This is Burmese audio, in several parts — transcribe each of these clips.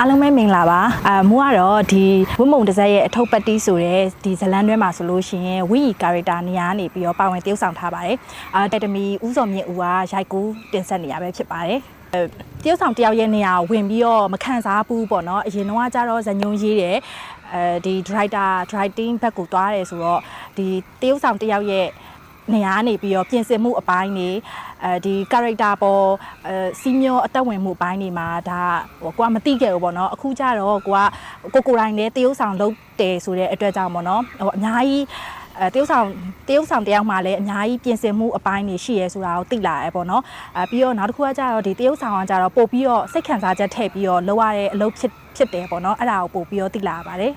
အားလုံးပဲမင်္ဂလာပါအာမိုးကတော့ဒီဝတ်မုံတစ်စက်ရဲ့အထုပ်ပတ်တီးဆိုတဲ့ဒီဇလန်တွဲမှာဆိုလို့ရှိရင်ဝီကာရီတာနေရာကနေပြီးတော့ပါဝင်တရုပ်ဆောင်ထားပါတယ်အာတက်တမီဦးစော်မြင့်ဦးကရိုက်ကူးတင်ဆက်နေရပဲဖြစ်ပါတယ်အဲတရုပ်ဆောင်တယောက်ရဲ့နေရာကိုဝင်ပြီးတော့မခံစားဘူးပေါ့နော်အရင်တော့ကကြတော့ဇညုံရေးတယ်အဲဒီ driver driving ဘက်ကိုသွားတယ်ဆိုတော့ဒီတရုပ်ဆောင်တယောက်ရဲ့ နေရာကနေပြီးတော့ပြင်ဆင်မှုအပိုင်းနေအဲဒီ character ပေါ်အဲစီမျောအသက်ဝင်မှုအပိုင်းနေမှာဒါဟိုကိုကမသိခဲ့ဘူးပေါ့နော်အခုကျတော့ကိုကကိုကိုယ်တိုင်လည်းတရုပ်ဆောင်လုပ်တယ်ဆိုတဲ့အတွက်ကြောင့်ပေါ့နော်ဟိုအများကြီးအဲတရုပ်ဆောင်တရုပ်ဆောင်တယောက်မှလည်းအများကြီးပြင်ဆင်မှုအပိုင်းနေရှိရဲဆိုတာကိုသိလာရဲပေါ့နော်အဲပြီးတော့နောက်တစ်ခုကကျတော့ဒီတရုပ်ဆောင်ကကျတော့ပို့ပြီးတော့စိတ်ခံစားချက်ထည့်ပြီးတော့လုပ်ရတဲ့အလုပ်ဖြစ်ဖြစ်တယ်ပေါ့နော်အဲ့ဒါကိုပို့ပြီးတော့သိလာရပါတယ်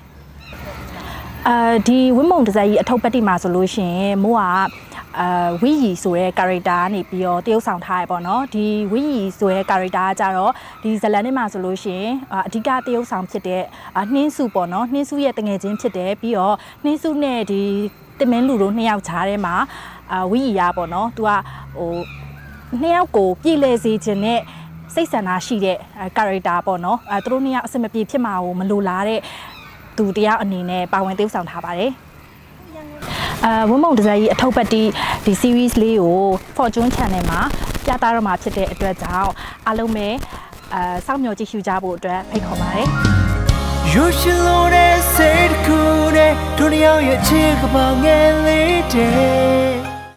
အဲဒီဝင်းမုံဒဇာကြီးအထုပ်ပတ်တိမှာဆိုလို့ရှိရင်မိုးက အာဝီရီဆိုတဲ့ character ကနေပြီးတော့တရုပ်ဆောင်ထားရပေါ့နော်ဒီဝီရီဆိုတဲ့ character ကကြတော့ဒီဇလန်ထဲမှာဆိုလို့ရှိရင်အာအဓိကတရုပ်ဆောင်ဖြစ်တဲ့အာနှင်းစုပေါ့နော်နှင်းစုရဲ့တငယ်ချင်းဖြစ်တယ်ပြီးတော့နှင်းစုနဲ့ဒီတင်မင်းလူတို့နှစ်ယောက်ခြားထဲမှာအာဝီရီရပေါ့နော်သူကဟိုနှစ်ယောက်ကိုပြည်လဲစေခြင်းနဲ့စိတ်ဆန္ဒရှိတဲ့အဲ character ပေါ့နော်အဲသူတို့နှစ်ယောက်အစမပြေဖြစ်မှာကိုမလိုလားတဲ့သူတယောက်အနေနဲ့ပါဝင်တရုပ်ဆောင်ထားပါတယ် အဲဝင်းမုံဒဇာကြီးအထုပ်ပတ်တီဒီ series လေးကို Fortune Channel မှာပြသရမှာဖြစ်တဲ့အတွက်ကြောင့်အားလုံးပဲအဲစောင့်မျှော်ကြည့်ရှုကြဖို့အတွက်ဖိတ်ခေါ်ပါတယ် You should know that say the cool day တို့နှစ်ယောက်ရဲ့ချစ်ကပောင်ငယ်လေးတဲ့